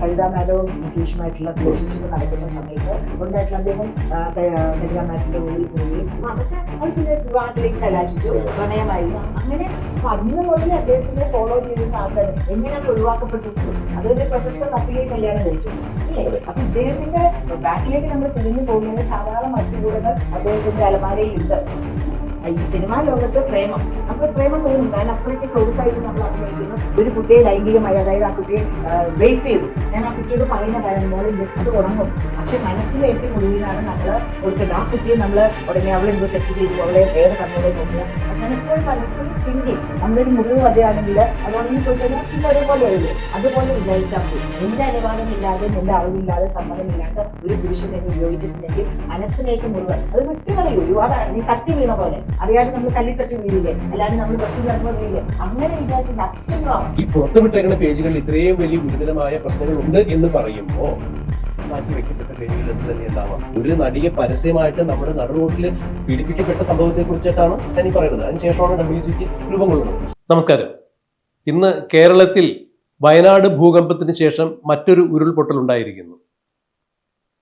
Saritha മാഡവും മുകേഷുമായിട്ടുള്ള relationship നടക്കുന്ന സമയത്ത് ഉണ്ടായിട്ടുള്ള അദ്ദേഹം സരിത മാഡത്തിന്റെ ഉള്ളിൽ അപ്പൊ അതൊക്കെ വിവാഹത്തിലേക്ക് കലാശിച്ചു പ്രണയമായി. അങ്ങനെ പറഞ്ഞ അന്ന് മുതൽ അദ്ദേഹത്തിനെ ഫോളോ ചെയ്തിരുന്ന ആൾക്കാർ എങ്ങനെ ഒഴിവാക്കപ്പെട്ടു? അതൊരു പ്രശസ്ത കപ്പിലേക്ക് കല്യാണം കഴിച്ചു. അപ്പൊ ഇദ്ദേഹത്തിന്റെ ബാക്കിലേക്ക് നമ്മൾ തിരിഞ്ഞു പോകുന്നത് ധാരാളം അറ്റുകൂടങ്ങൾ അദ്ദേഹത്തിന്റെ അലമാരയിലുണ്ട്. ഈ സിനിമാ ലോകത്ത് പ്രേമം. നമുക്ക് പ്രേമം തോന്നും കാരണം അത്രയ്ക്ക് ക്ലോസ് ആയിട്ട് നമ്മൾ അഭിനയിക്കുന്നു. ഒരു കുട്ടിയെ ലൈംഗികമായി അതായത് ആ കുട്ടിയെ വെയിറ്റ് ചെയ്തു. ഞാൻ ആ കുട്ടിയോട് പറയുന്ന കാര്യം പോലെ അത് ഉറങ്ങും പക്ഷെ മനസ്സിലെ ഏറ്റവും ഒടുവിലാണ് നമ്മൾ കൊടുക്കുന്നത് ആ കുട്ടിയെ നമ്മൾ ഉടനെ അവളെ എന്തോ തെറ്റ് ചെയ്തു അവളെ വേറെ കണ്ണോടെ നോക്കുക. അങ്ങനെ ഇപ്പോൾ മനസ്സിൽ സ്കിന്നിൽ നമ്മളൊരു മുറിവ് അതെയാണെങ്കിൽ അത് ഉടനെ പോയി സ്കിൻ ഒരേപോലെ ഉള്ളു അതുപോലെ വിചാരിച്ചാൽ മതി. നിന്റെ അനുവാദമില്ലാതെ നിന്റെ അറിവില്ലാതെ സമ്മതമില്ലാതെ ഒരു പുരുഷൻ എന്നെ ഉപയോഗിച്ചിട്ടുണ്ടെങ്കിൽ മനസ്സിലേക്ക് മുറിവ് അത് വിട്ടുകളയൂ. ഒരുപാടാണ് നീ തട്ടി വീണ പോലെ. അറിയാതെ നമ്മൾ കല്ലി തട്ടി വീഴില്ലേ? അല്ലാണ്ട് നമ്മൾ ബസ്സിൽ നടന്നു വീഴില്ലേ? അങ്ങനെ വിചാരിച്ചില്ല നഷ്ടങ്ങളാവും ഈ പുറത്തുവിട്ടേക്കുന്ന പേജുകളിൽ ഇത്രയും വലിയ ഗുരുതരമായ പ്രശ്നങ്ങൾ ഉണ്ട് എന്ന് പറയുമ്പോൾ മാറ്റി വെക്കപ്പെട്ട പേജുകൾ എന്ത് തന്നെ ഉണ്ടാവാം? ഒരു നടിയെ പരസ്യമായിട്ട് നമ്മുടെ നടുറോട്ടിൽ പീഡിപ്പിക്കപ്പെട്ട സംഭവത്തെ കുറിച്ചിട്ടാണ് ഞാൻ പറയുന്നത്. അതിനുശേഷമാണ് ഡബ്ല്യു സി സി രൂപം കൊള്ളുന്നത്. നമസ്കാരം. ഇന്ന് കേരളത്തിൽ വയനാട് ഭൂകമ്പത്തിന് ശേഷം മറ്റൊരു ഉരുൾപൊട്ടൽ ഉണ്ടായിരിക്കുന്നു.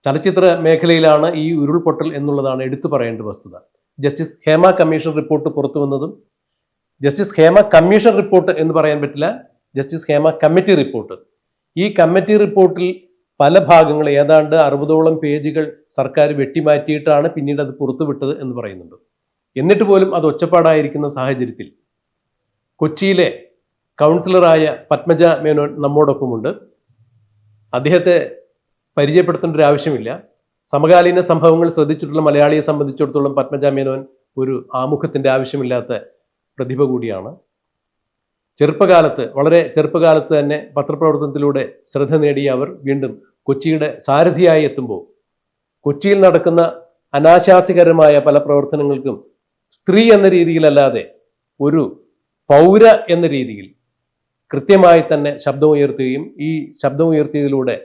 ചലച്ചിത്ര മേഖലയിലാണ് ഈ ഉരുൾപൊട്ടൽ എന്നുള്ളതാണ് എടുത്തു പറയേണ്ട വസ്തുത. ജസ്റ്റിസ് ഹേമ കമ്മീഷൻ റിപ്പോർട്ട് പുറത്തു വന്നതും ജസ്റ്റിസ് ഹേമ കമ്മീഷൻ റിപ്പോർട്ട് എന്ന് പറയാൻ പറ്റില്ല ജസ്റ്റിസ് ഹേമ കമ്മിറ്റി റിപ്പോർട്ട്. ഈ കമ്മിറ്റി റിപ്പോർട്ടിൽ പല ഭാഗങ്ങൾ ഏതാണ്ട് അറുപതോളം പേജുകൾ സർക്കാർ വെട്ടിമാറ്റിയിട്ടാണ് പിന്നീട് അത് പുറത്തുവിട്ടത് എന്ന് പറയുന്നുണ്ട്. എന്നിട്ട് പോലും അത് ഒച്ചപ്പാടായിരിക്കുന്ന സാഹചര്യത്തിൽ കൊച്ചിയിലെ കൗൺസിലറായ പത്മജ മേനോൻ നമ്മോടൊപ്പമുണ്ട്. അദ്ദേഹത്തെ പരിചയപ്പെടുത്തേണ്ട ഒരു ആവശ്യമില്ല. സമകാലീന സംഭവങ്ങൾ ശ്രദ്ധിച്ചിട്ടുള്ള മലയാളിയെ സംബന്ധിച്ചിടത്തോളം പത്മജ മേനോൻ ഒരു ആമുഖത്തിന്റെ ആവശ്യമില്ലാത്ത പ്രതിഭ കൂടിയാണ്. ചെറുപ്പകാലത്ത് വളരെ ചെറുപ്പകാലത്ത് തന്നെ പത്രപ്രവർത്തനത്തിലൂടെ ശ്രദ്ധ നേടിയ അവർ വീണ്ടും കൊച്ചിയുടെ സാരഥിയായി എത്തുമ്പോൾ കൊച്ചിയിൽ നടക്കുന്ന അനാശാസികരമായ പല പ്രവർത്തനങ്ങൾക്കും സ്ത്രീ എന്ന രീതിയിലല്ലാതെ ഒരു പൗര എന്ന രീതിയിൽ കൃത്യമായി തന്നെ ശബ്ദമുയർത്തുകയും ഈ ശബ്ദമുയർത്തിയതിലൂടെ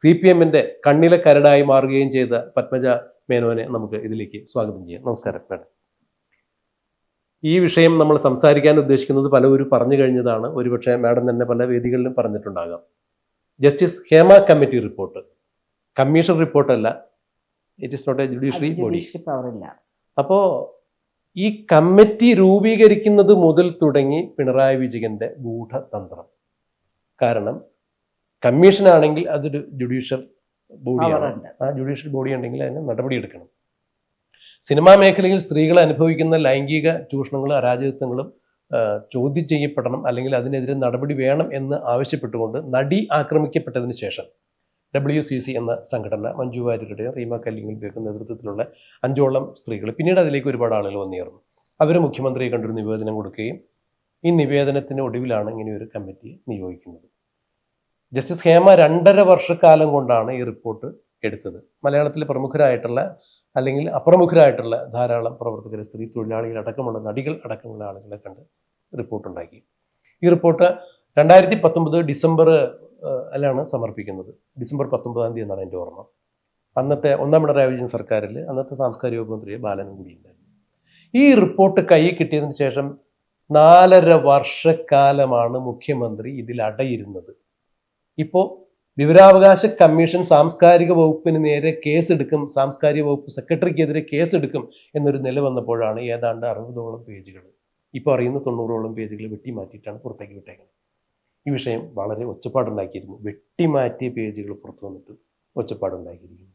സി പി എമ്മിന്റെ കണ്ണിലെ കരടായി മാറുകയും ചെയ്ത പത്മജ മേനോനെ നമുക്ക് ഇതിലേക്ക് സ്വാഗതം ചെയ്യാം. നമസ്കാരം മാഡം. ഈ വിഷയം നമ്മൾ സംസാരിക്കാൻ ഉദ്ദേശിക്കുന്നത് പലവരും പറഞ്ഞു കഴിഞ്ഞതാണ്. ഒരുപക്ഷെ മാഡം തന്നെ പല വേദികളിലും പറഞ്ഞിട്ടുണ്ടാകാം. Justice Hema committee report. Commission റിപ്പോർട്ടല്ല. It is not a judiciary body അപ്പോ അപ്പോൾ ഈ കമ്മിറ്റി രൂപീകരിക്കുന്നത് മുതൽ തുടങ്ങി പിണറായി വിജയന്റെ ഗൂഢതന്ത്രം. കാരണം കമ്മീഷൻ ആണെങ്കിൽ അതൊരു ജുഡീഷ്യൽ ബോഡിയാണ് ആ ജുഡീഷ്യൽ ബോഡി ഉണ്ടെങ്കിൽ അതിന് നടപടിയെടുക്കണം സിനിമാ മേഖലയിൽ സ്ത്രീകൾ അനുഭവിക്കുന്ന ലൈംഗിക ചൂഷണങ്ങളും അരാജകത്വങ്ങളും ചോദ്യം ചെയ്യപ്പെടണം അല്ലെങ്കിൽ അതിനെതിരെ നടപടി വേണം എന്ന് ആവശ്യപ്പെട്ടുകൊണ്ട് നടി ആക്രമിക്കപ്പെട്ടതിന് ശേഷം ഡബ്ല്യു സി സി എന്ന സംഘടന മഞ്ജു വാര്യരുടെയും റീമ കല്ലിങ്ങിന്റെയൊക്കെ നേതൃത്വത്തിലുള്ള അഞ്ചോളം സ്ത്രീകൾ പിന്നീട് അതിലേക്ക് ഒരുപാട് ആളുകൾ വന്നേർന്നു അവർ മുഖ്യമന്ത്രിയെ കണ്ടൊരു നിവേദനം കൊടുക്കുകയും ഈ നിവേദനത്തിന് ഒടുവിലാണ് ഇങ്ങനെ കമ്മിറ്റി നിയോഗിക്കുന്നത്. ജസ്റ്റിസ് ഹേമ രണ്ടര വർഷക്കാലം കൊണ്ടാണ് ഈ റിപ്പോർട്ട് എടുത്തത്. മലയാളത്തിലെ പ്രമുഖരായിട്ടുള്ള അല്ലെങ്കിൽ അപ്രമുഖരായിട്ടുള്ള ധാരാളം പ്രവർത്തകരെ സ്ത്രീ തൊഴിലാളികൾ അടക്കമുള്ള നടികൾ അടക്കമുള്ള ആളുകളെ കണ്ട് റിപ്പോർട്ട് ഉണ്ടാക്കി ഈ റിപ്പോർട്ട് രണ്ടായിരത്തി പത്തൊമ്പത് ഡിസംബർ അല്ലാണ് സമർപ്പിക്കുന്നത്. ഡിസംബർ പത്തൊമ്പതാം തീയതി എന്നാണ് എന്റെ ഓർമ്മ. അന്നത്തെ ഒന്നാം പിണറായി വിജയൻ സർക്കാരിൽ അന്നത്തെ സാംസ്കാരിക വകുപ്പ് മന്ത്രി ബാലനും കൂടി ഉണ്ടായിരുന്നു. ഈ റിപ്പോർട്ട് കൈ കിട്ടിയതിന് ശേഷം നാലര വർഷക്കാലമാണ് മുഖ്യമന്ത്രി ഇതിൽ അടയിരുന്നത്. ഇപ്പോൾ വിവരാവകാശ കമ്മീഷൻ സാംസ്കാരിക വകുപ്പിന് നേരെ കേസെടുക്കും സാംസ്കാരിക വകുപ്പ് സെക്രട്ടറിക്കെതിരെ കേസെടുക്കും എന്നൊരു നില വന്നപ്പോഴാണ് ഏതാണ്ട് അറുപതോളം പേജുകൾ ഇപ്പോൾ അറിയുന്ന തൊണ്ണൂറോളം പേജുകൾ വെട്ടിമാറ്റിയിട്ടാണ് പുറത്തേക്ക് വിട്ടേക്കുന്നത്. ഈ വിഷയം വളരെ ഒച്ചപ്പാടുണ്ടാക്കിയിരുന്നു. വെട്ടിമാറ്റിയ പേജുകൾ പുറത്തു വന്നിട്ട് ഒച്ചപ്പാടുണ്ടാക്കിയിരിക്കുന്നു.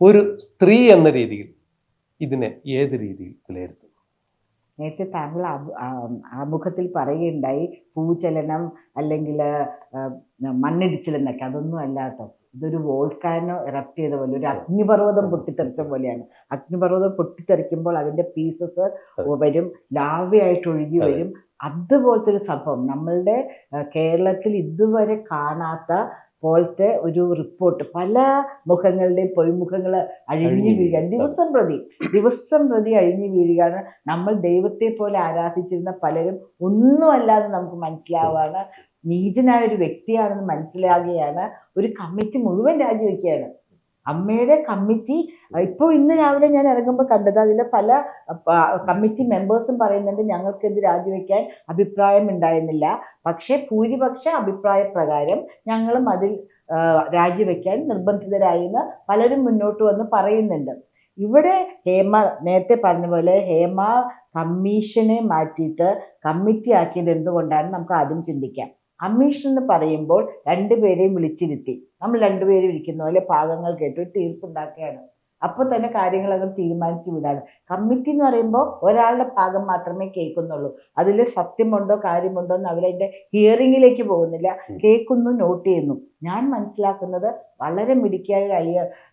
ഒരു സ്ത്രീ എന്ന രീതിയിൽ ഇതിനെ ഏത് രീതിയിൽ വിലയിരുത്തും? നേരത്തെ താങ്കൾ ആമുഖത്തിൽ പറയുകയുണ്ടായി ഭൂചലനം അല്ലെങ്കിൽ മണ്ണിടിച്ചിൽ എന്നൊക്കെ. അതൊന്നും അല്ലാട്ടോ. ഇതൊരു വോൾക്കാനോ ഇറപ്റ്റ് ചെയ്ത പോലെ ഒരു അഗ്നിപർവതം പൊട്ടിത്തെറിച്ച പോലെയാണ്. അഗ്നിപർവതം പൊട്ടിത്തെറിക്കുമ്പോൾ അതിന്റെ പീസസ് വരും ലാവയായിട്ട് ഒഴുകി വരും. അതുപോലത്തെ ഒരു സംഭവം. നമ്മളുടെ കേരളത്തിൽ ഇതുവരെ കാണാത്ത പോലത്തെ ഒരു റിപ്പോർട്ട് പല മുഖങ്ങളുടെയും പൊയ്മുഖങ്ങൾ അഴിഞ്ഞു വീഴുകയാണ്. ദിവസം പ്രതി ദിവസം പ്രതി അഴിഞ്ഞു വീഴുകയാണ്. നമ്മൾ ദൈവത്തെ പോലെ ആരാധിച്ചിരുന്ന പലരും ഒന്നുമല്ലാതെ നമുക്ക് മനസ്സിലാവാണ്. നീചനായ ഒരു വ്യക്തിയാണെന്ന് മനസ്സിലാകുകയാണ് ഒരു കമ്മിറ്റി മുഴുവൻ രാജിവെക്കുകയാണ്. അമ്മയുടെ കമ്മിറ്റി ഇപ്പോൾ ഇന്ന് രാവിലെ ഞാൻ ഇറങ്ങുമ്പോൾ കണ്ടത് അതിലെ പല കമ്മിറ്റി മെമ്പേഴ്സും പറയുന്നുണ്ട് ഞങ്ങൾക്ക് ഇത് രാജിവെക്കാൻ അഭിപ്രായം ഉണ്ടായിരുന്നില്ല. പക്ഷേ ഭൂരിപക്ഷ അഭിപ്രായ പ്രകാരം ഞങ്ങളും അതിൽ രാജിവെക്കാൻ നിർബന്ധിതരായി എന്ന് പലരും മുന്നോട്ട് വന്ന് പറയുന്നുണ്ട്. ഇവിടെ ഹേമ നേരത്തെ പറഞ്ഞ പോലെ ഹേമ കമ്മീഷനെ മാറ്റിയിട്ട് കമ്മിറ്റി ആക്കിയത് എന്തുകൊണ്ടാണ് നമുക്ക് ആദ്യം ചിന്തിക്കാം. കമ്മീഷൻ എന്ന് പറയുമ്പോൾ രണ്ടുപേരെയും വിളിച്ചിരുത്തി. നമ്മൾ രണ്ടുപേരും ഇരിക്കുന്ന പോലെ ഭാഗങ്ങൾ കേട്ട് തീർപ്പുണ്ടാക്കുകയാണ്. അപ്പോൾ തന്നെ കാര്യങ്ങൾ അങ്ങ് തീരുമാനിച്ചു വിടാണ്. കമ്മിറ്റി എന്ന് പറയുമ്പോൾ ഒരാളുടെ ഭാഗം മാത്രമേ കേൾക്കുന്നുള്ളൂ. അതിൽ സത്യമുണ്ടോ കാര്യമുണ്ടോ എന്ന് അവരതിന്റെ ഹിയറിങ്ങിലേക്ക് പോകുന്നില്ല. കേൾക്കുന്നു നോട്ട് ചെയ്യുന്നു. ഞാൻ മനസ്സിലാക്കുന്നത് വളരെ മിടുക്കിയായ ഒരു ഐ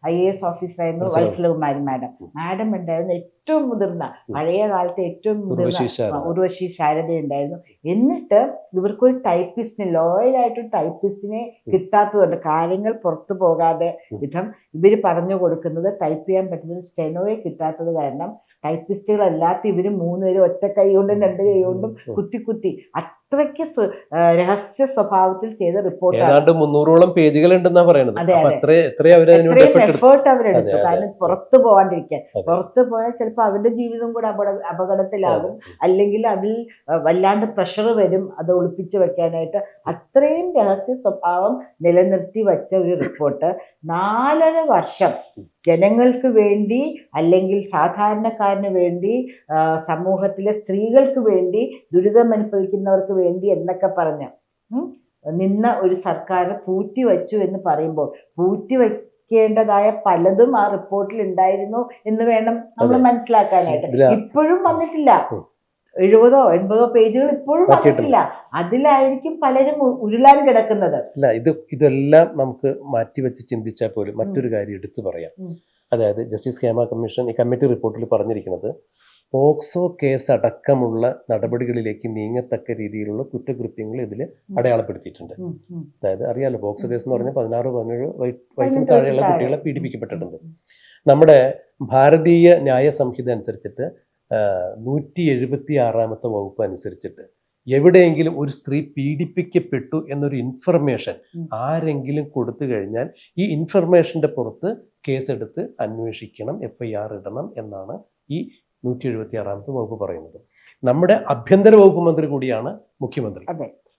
ഐ എ എസ് ഓഫീസറായിരുന്നു. വത്സലകുമാരി മാഡം. മാഡം ഉണ്ടായിരുന്ന ഏറ്റവും മുതിർന്ന പഴയ കാലത്തെ ഏറ്റവും മുതിർന്ന ഉർവശി ശാരദ. ഉണ്ടായിരുന്നു. എന്നിട്ട് ഇവർക്കൊരു ടൈപ്പിസ്റ്റിന് ലോയലായിട്ടൊരു ടൈപ്പിസ്റ്റിനെ കിട്ടാത്തതുകൊണ്ട് കാര്യങ്ങൾ പുറത്തു പോകാതെ വിധം ഇവർ പറഞ്ഞു കൊടുക്കുന്നത് ടൈപ്പ് ചെയ്യാൻ പറ്റുന്ന ഒരു സ്റ്റെനോയെ കിട്ടാത്തത് കാരണം ടൈപ്പിസ്റ്റുകളല്ലാത്ത ഇവർ മൂന്നുപേരും ഒറ്റ കൈ കൊണ്ടും രണ്ട് കൈ കൊണ്ടും കുത്തി കുത്തി അത്രയ്ക്ക് രഹസ്യ സ്വഭാവത്തിൽ ചെയ്ത റിപ്പോർട്ടാണ് ഏതാണ്ട് മുന്നൂറോളം പേജുകൾ ഉണ്ടെന്നാ പറയുന്നത് എഫർട്ട് അവരെടുത്തു. കാരണം പുറത്തു പോകാണ്ടിരിക്കാൻ. പുറത്തു പോയാൽ ചിലപ്പോൾ അവരുടെ ജീവിതം കൂടെ അപകട അപകടത്തിലാകും. അല്ലെങ്കിൽ അതിൽ വല്ലാണ്ട് പ്രഷർ വരും. അത് ഒളിപ്പിച്ചു വെക്കാനായിട്ട് അത്രയും രഹസ്യ സ്വഭാവം നിലനിർത്തി വച്ച ഒരു റിപ്പോർട്ട് നാലര വർഷം ജനങ്ങൾക്ക് വേണ്ടി അല്ലെങ്കിൽ സാധാരണക്കാരന് വേണ്ടി സമൂഹത്തിലെ സ്ത്രീകൾക്ക് വേണ്ടി ദുരിതം അനുഭവിക്കുന്നവർക്ക് വേണ്ടി എന്നൊക്കെ പറഞ്ഞ് നിന്ന ഒരു സർക്കാർ പൂറ്റി വച്ചു എന്ന് പറയുമ്പോൾ പൂറ്റി വയ്ക്കേണ്ടതായ പലതും ആ റിപ്പോർട്ടിൽ ഉണ്ടായിരുന്നു എന്ന് വേണം നമ്മൾ മനസ്സിലാക്കാനായിട്ട്. ഇപ്പോഴും വന്നിട്ടില്ല. എഴുപതോ എൺപതോ പേജുകൾ ഇപ്പോഴും വന്നിട്ടില്ല. അതിലായിരിക്കും പലരും ഉരുളാൻ കിടക്കുന്നത്. അല്ല ഇത് ഇതെല്ലാം നമുക്ക് മാറ്റിവെച്ച് ചിന്തിച്ചാൽ പോലും മറ്റൊരു കാര്യം എടുത്തു പറയാം. അതായത് ജസ്റ്റിസ് ഹേമ കമ്മീഷൻ ഈ കമ്മിറ്റി റിപ്പോർട്ടിൽ പറഞ്ഞിരിക്കുന്നത് പോക്സോ കേസ് അടക്കമുള്ള നടപടികളിലേക്ക് നീങ്ങത്തക്ക രീതിയിലുള്ള കുറ്റകൃത്യങ്ങൾ ഇതിൽ അടയാളപ്പെടുത്തിയിട്ടുണ്ട്. അതായത് അറിയാലോ പോക്സോ കേസ് എന്ന് പറഞ്ഞാൽ പതിനാറ് പതിനേഴ് വയ- വയസ്സിന് താഴെയുള്ള കുട്ടികളെ. പീഡിപ്പിക്കപ്പെട്ടിട്ടുണ്ട്. നമ്മുടെ ഭാരതീയ ന്യായ സംഹിത അനുസരിച്ചിട്ട് നൂറ്റി എഴുപത്തി ആറാമത്തെ വകുപ്പ് അനുസരിച്ചിട്ട് എവിടെയെങ്കിലും ഒരു സ്ത്രീ പീഡിപ്പിക്കപ്പെട്ടു എന്നൊരു ഇൻഫർമേഷൻ ആരെങ്കിലും കൊടുത്തു കഴിഞ്ഞാൽ ഈ ഇൻഫർമേഷന്റെ പുറത്ത് കേസെടുത്ത് അന്വേഷിക്കണം എഫ് ഐ ആർ ഇടണം എന്നാണ് ഈ നൂറ്റി എഴുപത്തി ആറാമത്തെ വകുപ്പ് പറയുന്നത്. നമ്മുടെ ആഭ്യന്തര വകുപ്പ് മന്ത്രി കൂടിയാണ് മുഖ്യമന്ത്രി.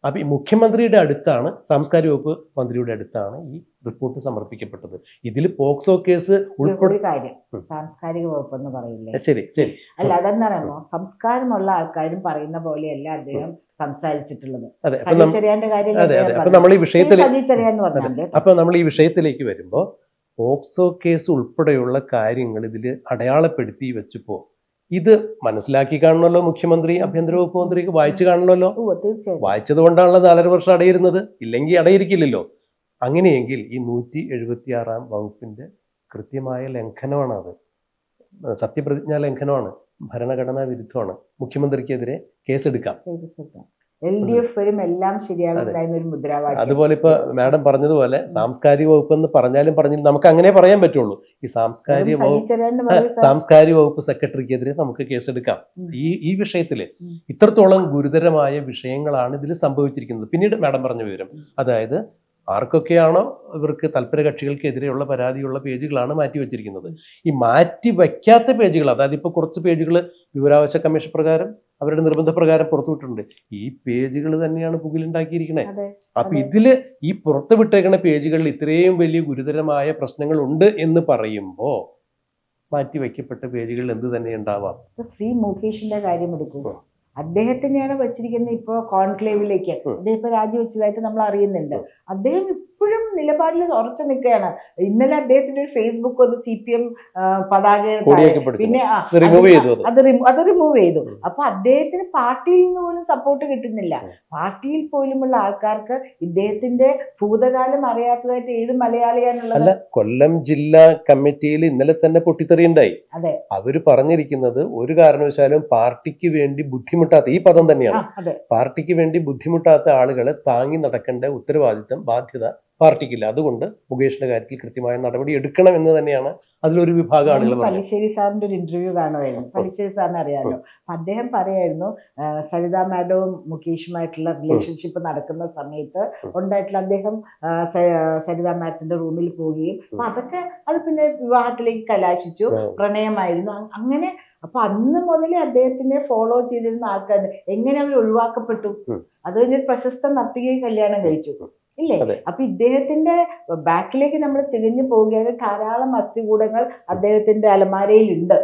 അപ്പൊ ഈ മുഖ്യമന്ത്രിയുടെ അടുത്താണ് സാംസ്കാരിക വകുപ്പ് മന്ത്രിയുടെ അടുത്താണ് ഈ റിപ്പോർട്ട് സമർപ്പിക്കപ്പെട്ടത്. ഇതിൽ പോക്സോ കേസ് ഒരു- ഉൾപ്പെടെ കാര്യം സാംസ്കാരിക വകുപ്പ് എന്ന് പറയില്ലേ? ശരി ശരി. അല്ല അതെന്നറിയാമോ? സംസ്കാരമുള്ള ആൾക്കാരും പറയുന്ന പോലെയല്ല അദ്ദേഹം സംസാരിച്ചിട്ടുള്ളത്. അതെ അതെ അപ്പൊ നമ്മൾ ഈ വിഷയത്തിൽ അപ്പൊ നമ്മൾ ഈ വിഷയത്തിലേക്ക് വരുമ്പോൾ പോക്സോ കേസ് ഉൾപ്പെടെയുള്ള കാര്യങ്ങൾ ഇതിൽ അടയാളപ്പെടുത്തി വെച്ചപ്പോ ഇത് മനസ്സിലാക്കി കാണണമല്ലോ മുഖ്യമന്ത്രി ആഭ്യന്തര വകുപ്പ് മന്ത്രിക്ക് വായിച്ചു കാണണമല്ലോ. വായിച്ചത് കൊണ്ടാണല്ലോ നാലര വർഷം അടയിരുന്നത്. ഇല്ലെങ്കിൽ അടയിരിക്കില്ലല്ലോ. അങ്ങനെയെങ്കിൽ ഈ നൂറ്റി എഴുപത്തി ആറാം വകുപ്പിന്റെ കൃത്യമായ ലംഘനമാണ് അത് സത്യപ്രതിജ്ഞാ ലംഘനമാണ്. ഭരണഘടനാ വിരുദ്ധമാണ്. മുഖ്യമന്ത്രിക്കെതിരെ കേസെടുക്കാം. എൽ ഡി എഫ് വരും എല്ലാം ശരിയാകുന്നതായിരുന്ന ഒരു മുദ്രാവാക്യം. അതുപോലെ ഇപ്പൊ മാഡം പറഞ്ഞതുപോലെ സാംസ്കാരിക വകുപ്പ് എന്ന് പറഞ്ഞാലും പറഞ്ഞാലും നമുക്ക് അങ്ങനെ പറയാൻ പറ്റുള്ളൂ. ഈ സാംസ്കാരിക വകുപ്പ്. സാംസ്കാരിക വകുപ്പ് സെക്രട്ടറിക്കെതിരെ നമുക്ക് കേസെടുക്കാം. ഈ ഈ വിഷയത്തിൽ ഇത്രത്തോളം ഗുരുതരമായ വിഷയങ്ങളാണ് ഇതിൽ സംഭവിച്ചിരിക്കുന്നത്. പിന്നീട് മാഡം പറഞ്ഞ വിവരം. അതായത് ആർക്കൊക്കെയാണോ ഇവർക്ക് തൽപര കക്ഷികൾക്കെതിരെയുള്ള പരാതിയുള്ള പേജുകളാണ് മാറ്റി വെച്ചിരിക്കുന്നത്. ഈ മാറ്റി വയ്ക്കാത്ത പേജുകൾ അതായത് ഇപ്പൊ കുറച്ച് പേജുകൾ വിവരാവകാശ കമ്മീഷൻ പ്രകാരം അവരുടെ നിർബന്ധപ്രകാരം പുറത്തുവിട്ടിട്ടുണ്ട് ഈ പേജുകൾ തന്നെയാണ് പുകിലുണ്ടാക്കിയിരിക്കണേ അതെ അപ്പൊ. ഇതിൽ ഈ പുറത്ത് വിട്ടേക്കുന്ന പേജുകളിൽ ഇത്രയും വലിയ ഗുരുതരമായ പ്രശ്നങ്ങൾ ഉണ്ട് എന്ന് പറയുമ്പോ മാറ്റി വയ്ക്കപ്പെട്ട പേജുകളിൽ എന്ത് തന്നെ ഉണ്ടാവാം ശ്രീ മുകേഷിന്റെ കാര്യം എടുക്കുമ്പോൾ. അദ്ദേഹത്തിനെയാണ് വെച്ചിരിക്കുന്നത് ഇപ്പോ കോൺക്ലേവിലേക്ക്. അദ്ദേഹം ഇപ്പൊ രാജിവെച്ചതായിട്ട് നമ്മൾ അറിയുന്നുണ്ട്. അദ്ദേഹം ഇപ്പോഴും നിലപാടിൽ ഉറച്ചു നിൽക്കുകയാണ്. ഇന്നലെ അദ്ദേഹത്തിന്റെ ഒരു ഫേസ്ബുക്ക് ഒന്ന് സി പി എം പതാക പിന്നെ അത് അത് അത്. റിമൂ- അത് റിമൂവ് ചെയ്തു. അപ്പൊ അദ്ദേഹത്തിന് പാർട്ടിയിൽ നിന്ന് പോലും സപ്പോർട്ട് കിട്ടുന്നില്ല. പാർട്ടിയിൽ പോലുമുള്ള ആൾക്കാർക്ക് ഇദ്ദേഹത്തിന്റെ ഭൂതകാലം അറിയാത്തതായിട്ട് ഏത് മലയാളിയാണുള്ളത്? അല്ല കൊല്ലം ജില്ലാ കമ്മിറ്റിയിൽ ഇന്നലെ തന്നെ പൊട്ടിത്തെറിയുണ്ടായി അതെ. അവർ പറഞ്ഞിരിക്കുന്നത് ഒരു കാരണവശാലും പാർട്ടിക്ക് വേണ്ടി ബുദ്ധിമുട്ടാത്ത ഈ പദം തന്നെയാണ്. പാർട്ടിക്ക് വേണ്ടി ബുദ്ധിമുട്ടാത്ത ആളുകളെ താങ്ങി നടക്കേണ്ട ഉത്തരവാദിത്തം ബാധ്യത പാർട്ടിക്കില്ല. അതുകൊണ്ട് മുകേഷിന്റെ കാര്യത്തിൽ കൃത്യമായ നടപടി എടുക്കണം എന്ന് തന്നെയാണ് അതിലൊരു വിഭാഗമാണ് ആളുകൾ പല്ലിശ്ശേരി സാറിന്റെ ഒരു ഇന്റർവ്യൂ കാണുമായിരുന്നു. പല്ലിശ്ശേരി സാറിന് അറിയാമല്ലോ അദ്ദേഹം പറയായിരുന്നു സരിത മാഡവും മുകേഷുമായിട്ടുള്ള റിലേഷൻഷിപ്പ് നടക്കുന്ന സമയത്ത് ഉണ്ടായിട്ടുള്ള അദ്ദേഹം സരിത മാഡത്തിന്റെ റൂമിൽ പോവുകയും അപ്പൊ അതൊക്കെ അത് പിന്നെ വിവാഹത്തിലേക്ക് കലാശിച്ചു പ്രണയമായിരുന്നു. അങ്ങനെ അപ്പൊ അന്ന് മുതലേ അദ്ദേഹത്തിനെ ഫോളോ ചെയ്തിരുന്ന ആൾക്കാർ എങ്ങനെ അവർ ഒഴിവാക്കപ്പെട്ടു. അത് കഴിഞ്ഞ് പ്രശസ്ത നർത്തകിയെ കല്യാണം കഴിച്ചു. ഇല്ലേ. അപ്പൊ ഇദ്ദേഹത്തിന്റെ ബാക്കിലേക്ക് നമ്മൾ ചികഞ്ഞു പോവുകയാണ് ധാരാളം അസ്ഥികൂടങ്ങൾ അദ്ദേഹത്തിന്റെ അലമാരയിലുണ്ട്.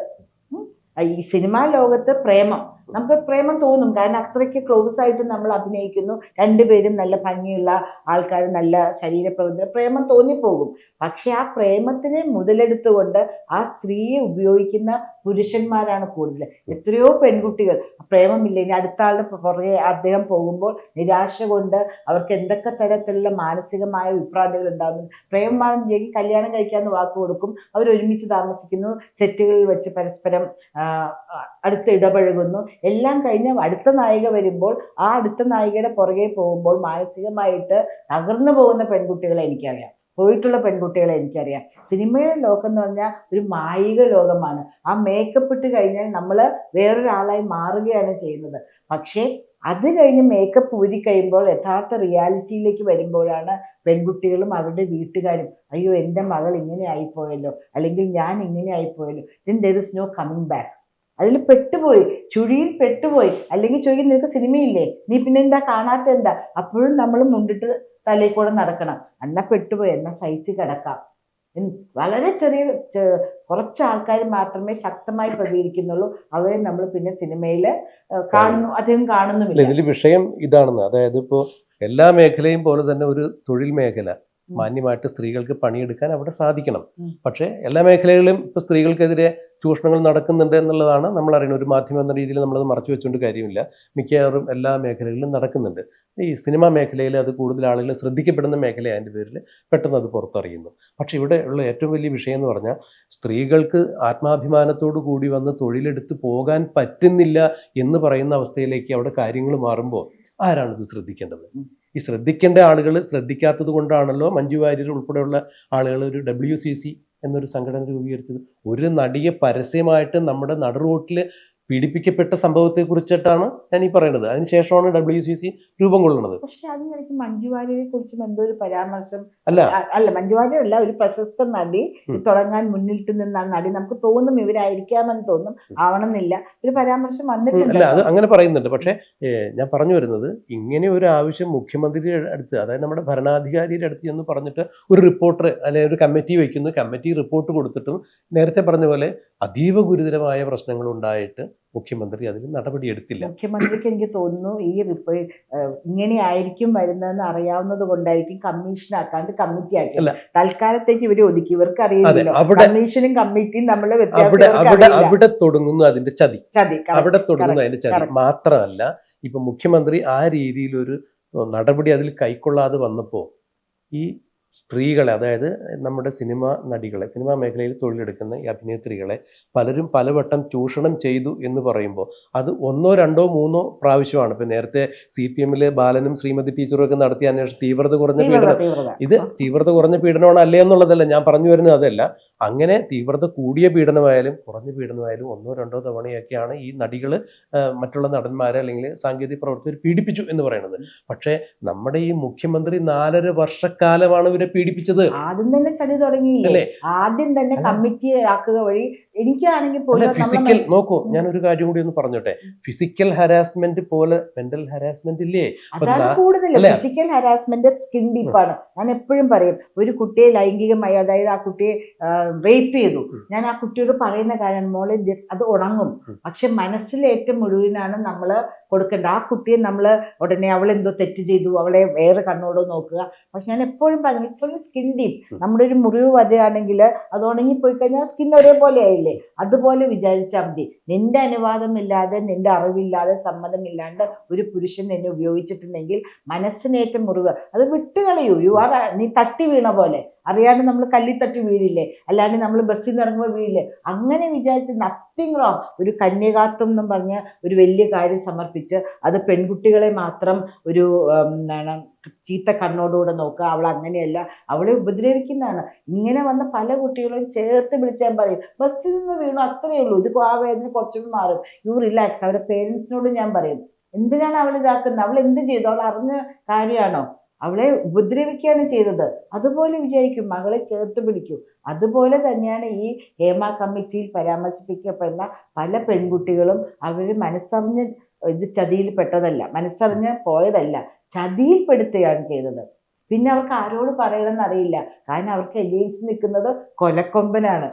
ഉണ്ട് ഈ സിനിമാ ലോകത്ത് പ്രേമം. നമുക്ക് പ്രേമം തോന്നും. കാരണം അത്രയ്ക്ക് ക്ലോസ് ആയിട്ട് നമ്മൾ അഭിനയിക്കുന്നു. രണ്ടുപേരും നല്ല ഭംഗിയുള്ള ആൾക്കാർ നല്ല ശരീരപ്രവർത്തനം പ്രേമം തോന്നിപ്പോകും. പക്ഷെ ആ പ്രേമത്തിനെ മുതലെടുത്തുകൊണ്ട് ആ സ്ത്രീയെ ഉപയോഗിക്കുന്ന പുരുഷന്മാരാണ് കൂടുതൽ. എത്രയോ പെൺകുട്ടികൾ. പ്രേമമില്ലെങ്കിൽ അടുത്ത ആളുടെ പുറകെ അദ്ദേഹം പോകുമ്പോൾ നിരാശ കൊണ്ട് അവർക്ക് എന്തൊക്കെ തരത്തിലുള്ള മാനസികമായ വിഭ്രാന്തികൾ ഉണ്ടാകുന്നു. പ്രേമമാണെന്നെങ്കിൽ കല്യാണം കഴിക്കാമെന്ന് വാക്ക് കൊടുക്കും. അവർ ഒരുമിച്ച് താമസിക്കുന്നു. സെറ്റുകളിൽ വെച്ച് പരസ്പരം അടുത്ത് ഇടപഴകുന്നു. എല്ലാം കഴിഞ്ഞ് അടുത്ത നായിക വരുമ്പോൾ ആ അടുത്ത നായികയുടെ പുറകെ പോകുമ്പോൾ മാനസികമായിട്ട് തകർന്നു പോകുന്ന പെൺകുട്ടികളെ എനിക്കറിയാം. പോയിട്ടുള്ള പെൺകുട്ടികളെ എനിക്കറിയാം. സിനിമയുടെ ലോകം എന്ന് പറഞ്ഞാൽ ഒരു മായിക ലോകമാണ്. ആ മേക്കപ്പ് ഇട്ട് കഴിഞ്ഞാൽ നമ്മൾ വേറൊരാളായി മാറുകയാണ് ചെയ്യുന്നത്. പക്ഷേ അത് കഴിഞ്ഞ് മേക്കപ്പ് ഊരി കഴിയുമ്പോൾ യഥാർത്ഥ റിയാലിറ്റിയിലേക്ക് വരുമ്പോഴാണ് പെൺകുട്ടികളും അവരുടെ വീട്ടുകാരും അയ്യോ എന്റെ മകൾ ഇങ്ങനെ ആയിപ്പോയല്ലോ അല്ലെങ്കിൽ ഞാൻ ഇങ്ങനെ ആയിപ്പോയല്ലോ then there is no coming back അതിൽ പെട്ടുപോയി ചുഴിയിൽ പെട്ടുപോയി. അല്ലെങ്കിൽ ചോദിക്കും നിനക്ക് സിനിമയില്ലേ? നീ പിന്നെ എന്താ കാണാത്ത എന്താ? അപ്പോഴും നമ്മൾ മുണ്ടിട്ട് തലയിൽ കൂടെ നടക്കണം. എന്നാ പെട്ടുപോയി എന്നാ സഹിച്ച് കിടക്കാം. വളരെ ചെറിയ കുറച്ച് ആൾക്കാർ മാത്രമേ ശക്തമായി പ്രതികരിക്കുന്നുള്ളൂ. അവരെ നമ്മൾ പിന്നെ സിനിമയിൽ കാണുന്നു അധികം കാണുന്നുമില്ല. ഇതിൽ വിഷയം ഇതാണെന്ന്. അതായത് ഇപ്പോൾ എല്ലാ മേഖലയും പോലെ തന്നെ ഒരു തൊഴിൽ മേഖല. മാന്യമായിട്ട് സ്ത്രീകൾക്ക് പണിയെടുക്കാൻ അവിടെ സാധിക്കണം. പക്ഷേ എല്ലാ മേഖലകളിലും ഇപ്പോൾ സ്ത്രീകൾക്കെതിരെ ചൂഷണങ്ങൾ നടക്കുന്നുണ്ട് എന്നുള്ളതാണ് നമ്മൾ അറിയുന്നത്. ഒരു മാധ്യമം എന്ന രീതിയിൽ നമ്മളത് മറച്ചു വെച്ചുകൊണ്ട് കാര്യമില്ല. മിക്കവാറും എല്ലാ മേഖലകളിലും നടക്കുന്നുണ്ട്. ഈ സിനിമാ മേഖലയിൽ അത് കൂടുതൽ ആളുകൾ ശ്രദ്ധിക്കപ്പെടുന്ന മേഖല അതിന്റെ പേരിൽ പെട്ടെന്ന് അത് പുറത്തറിയുന്നു. പക്ഷേ ഇവിടെ ഉള്ള ഏറ്റവും വലിയ വിഷയം എന്ന് പറഞ്ഞാൽ സ്ത്രീകൾക്ക് ആത്മാഭിമാനത്തോടു കൂടി വന്ന് തൊഴിലെടുത്ത് പോകാൻ പറ്റുന്നില്ല എന്ന് പറയുന്ന അവസ്ഥയിലേക്ക് അവിടെ കാര്യങ്ങൾ മാറുമ്പോൾ ആരാണിത് ശ്രദ്ധിക്കേണ്ടത്. ഈ ശ്രദ്ധിക്കേണ്ട ആളുകൾ ശ്രദ്ധിക്കാത്തത് കൊണ്ടാണല്ലോ മഞ്ജു വാര്യർ ഉൾപ്പെടെയുള്ള ആളുകൾ ഒരു ഡബ്ല്യു സി സി എന്നൊരു സംഘടന രൂപീകരിച്ചത്. ഒരു നടിയെ പരസ്യമായിട്ട് നമ്മുടെ നടുറോട്ടിൽ പീഡിപ്പിക്കപ്പെട്ട സംഭവത്തെ കുറിച്ചിട്ടാണ് ഞാൻ ഈ പറയുന്നത് അതിനുശേഷമാണ് ഡബ്ല്യു സി സി രൂപം കൊള്ളുന്നത്. പക്ഷെ അതിനിടയ്ക്ക് മഞ്ജു വാര്യരെ കുറിച്ചും എന്തോ ഒരു പരാമർശം അല്ല. അല്ല മഞ്ജു വാര്യർ അല്ല ഒരു പ്രശസ്ത നടി. തുടങ്ങാൻ മുന്നിട്ട് നിന്ന നടി. നമുക്ക് തോന്നും ഇവരായിരിക്കാമെന്ന് തോന്നും. ആവണമെന്നില്ല. ഒരു പരാമർശം വന്നിട്ടില്ല അല്ല അത് അങ്ങനെ പറയുന്നുണ്ട്. പക്ഷേ ഞാൻ പറഞ്ഞു വരുന്നത് ഇങ്ങനെ ഒരു ആവശ്യം മുഖ്യമന്ത്രിയുടെ അടുത്ത് അതായത് നമ്മുടെ ഭരണാധികാരിയുടെ അടുത്ത് എന്ന് പറഞ്ഞിട്ട് ഒരു റിപ്പോർട്ടർ അല്ലെങ്കിൽ ഒരു കമ്മിറ്റി വയ്ക്കുന്നു. കമ്മിറ്റി റിപ്പോർട്ട് കൊടുത്തിട്ടും നേരത്തെ പറഞ്ഞ പോലെ അതീവ ഗുരുതരമായ പ്രശ്നങ്ങൾ ഉണ്ടായിട്ട് മുഖ്യമന്ത്രി അതിൽ നടപടിയെടുത്തില്ല മുഖ്യമന്ത്രിക്ക് എനിക്ക് തോന്നുന്നു ഈ റിപ്പോർട്ട് ഇങ്ങനെ ആയിരിക്കും വരുന്നതെന്ന് അറിയാവുന്നത് കൊണ്ടായിരിക്കും കമ്മീഷൻ ആക്കാണ്ട് കമ്മിറ്റി ആക്കി. തൽക്കാലത്തേക്ക് ഇവർ ഒതുക്കി. ഇവർക്ക് കമ്മീഷനും കമ്മിറ്റിയും നമ്മൾ അവിടെ അവിടെ അവിടെ തുടങ്ങുന്നു അതിന്റെ ചതി. ചതി അവിടെ തുടങ്ങുന്നു അതിന്റെ ചതി. മാത്രമല്ല ഇപ്പൊ മുഖ്യമന്ത്രി ആ രീതിയിലൊരു നടപടി അതിൽ കൈക്കൊള്ളാതെ വന്നപ്പോ ഈ സ്ത്രീകളെ അതായത് നമ്മുടെ സിനിമ നടികളെ സിനിമാ മേഖലയിൽ തൊഴിലെടുക്കുന്ന ഈ അഭിനേത്രികളെ പലരും പലവട്ടം ചൂഷണം ചെയ്തു എന്ന് പറയുമ്പോൾ അത് ഒന്നോ രണ്ടോ മൂന്നോ പ്രാവശ്യമാണ്. ഇപ്പം നേരത്തെ സി പി എമ്മിലെ ബാലനും ശ്രീമതി ടീച്ചറും ഒക്കെ നടത്തിയ അന്വേഷണം തീവ്രത കുറഞ്ഞ പീഡനം. ഇത് തീവ്രത കുറഞ്ഞ പീഡനമാണ് അല്ലേ എന്നുള്ളതല്ല ഞാൻ പറഞ്ഞു വരുന്നത് അതല്ല. അങ്ങനെ തീവ്രത കൂടിയ പീഡനമായാലും കുറഞ്ഞ പീഡനമായാലും ഒന്നോ രണ്ടോ തവണയൊക്കെയാണ് ഈ നടികൾ മറ്റുള്ള നടന്മാരെ അല്ലെങ്കിൽ സാങ്കേതിക പ്രവർത്തകർ പീഡിപ്പിച്ചു എന്ന് പറയുന്നത്. പക്ഷേ നമ്മുടെ ഈ മുഖ്യമന്ത്രി നാലര വർഷക്കാലമാണ് ഇവരെ പീഡിപ്പിച്ചത്. ആദ്യം തന്നെ ചതി തുടങ്ങിയില്ലേ? ആദ്യം തന്നെ കമ്മിറ്റി ആക്കുക വഴി എനിക്കാണെങ്കിൽ ഫിസിക്കൽ നോക്കൂ ഞാൻ ഒരു കാര്യം കൂടി ഒന്ന് പറഞ്ഞോട്ടെ. ഫിസിക്കൽ ഹരാസ്മെന്റ് പോലെ മെന്റൽ ഹരാസ്മെന്റ് ഇല്ലേ? കൂടുതൽ ഫിസിക്കൽ ഹരാസ്മെന്റ് സ്കിൻ ഡീപ്പാണ് ഞാൻ എപ്പോഴും പറയും ഒരു കുട്ടിയെ ലൈംഗികമായി അതായത് ആ കുട്ടിയെ റേപ്പ് ചെയ്തു. ഞാൻ ആ കുട്ടിയോട് പറയുന്ന കാര്യം മോളെ അത് ഉണങ്ങും. പക്ഷെ മനസ്സിലേറ്റം മുഴുവനാണ് നമ്മൾ കൊടുക്കേണ്ടത് ആ കുട്ടിയെ നമ്മൾ ഉടനെ അവൾ എന്തോ തെറ്റ് ചെയ്തു അവളെ വേറെ കണ്ണോട് നോക്കുക. പക്ഷെ ഞാൻ എപ്പോഴും പറഞ്ഞു ഇറ്റ്സ് ഓൺലി സ്കിൻ ഡീപ് നമ്മുടെ ഒരു മുറിവ് വരികയാണെങ്കിൽ അത് ഉണങ്ങിപ്പോയി കഴിഞ്ഞാൽ സ്കിൻ ഒരേപോലെ ആയില്ലേ അതുപോലെ വിചാരിച്ചാൽ മതി. നിന്റെ അനുവാദമില്ലാതെ നിന്റെ അറിവില്ലാതെ സമ്മതമില്ലാണ്ട് ഒരു പുരുഷൻ എന്നെ ഉപയോഗിച്ചിട്ടുണ്ടെങ്കിൽ മനസ്സിനേറ്റ മുറിവ്. അത് വിട്ടുകളയൂ. യു ആർ നീ തട്ടി വീണ പോലെ. അറിയാണ്ട് നമ്മൾ കല്ലിൽ തട്ടി വീഴില്ലേ? അല്ലാണ്ട് നമ്മൾ ബസ്സിൽ നിന്ന് ഇറങ്ങുമ്പോൾ വീഴില്ലേ? അങ്ങനെ വിചാരിച്ച് നത്തിങ് റോങ് ഒരു കന്യകാത്വം എന്നും പറഞ്ഞ് ഒരു വലിയ കാര്യം സമർപ്പിച്ച് അത് പെൺകുട്ടികളെ മാത്രം ഒരു എന്താണ് ചീത്ത കണ്ണോടുകൂടെ നോക്കുക. അവൾ അങ്ങനെയല്ല. അവളെ ഉപദ്രവിക്കുന്നതാണ്. ഇങ്ങനെ വന്ന പല കുട്ടികളും ചേർത്ത് വിളിച്ചാൽ പറയും ബസ്സിൽ നിന്ന് വീണു അത്രയേ ഉള്ളൂ. ഇത് ആ വേദന കുറച്ചുകൂടി മാറും. യു റിലാക്സ് അവരുടെ പേരൻസിനോട് ഞാൻ പറയും എന്തിനാണ് അവൾ ഇതാക്കുന്നത്? അവൾ എന്ത് ചെയ്തു? അവൾ അറിഞ്ഞ കാര്യമാണോ? അവളെ ഉപദ്രവിക്കുകയാണ് ചെയ്തത്. അതുപോലെ വിചാരിക്കും മകളെ ചേർത്ത് പിടിക്കൂ. അതുപോലെ തന്നെയാണ് ഈ ഹേമ കമ്മിറ്റിയിൽ പരാമർശിപ്പിക്കപ്പെടുന്ന പല പെൺകുട്ടികളും അവർ മനസ്സറിഞ്ഞ് ഇത് ചതിയിൽപ്പെട്ടതല്ല മനസ്സറിഞ്ഞ് പോയതല്ല ചതിയിൽപ്പെടുത്തുകയാണ് ചെയ്തത്. പിന്നെ അവർക്ക് ആരോട് പറയണമെന്നറിയില്ല കാരണം അവർക്ക് എഗെയിൻസ്റ്റ് നിൽക്കുന്നത് കൊലക്കൊമ്പനാണ്.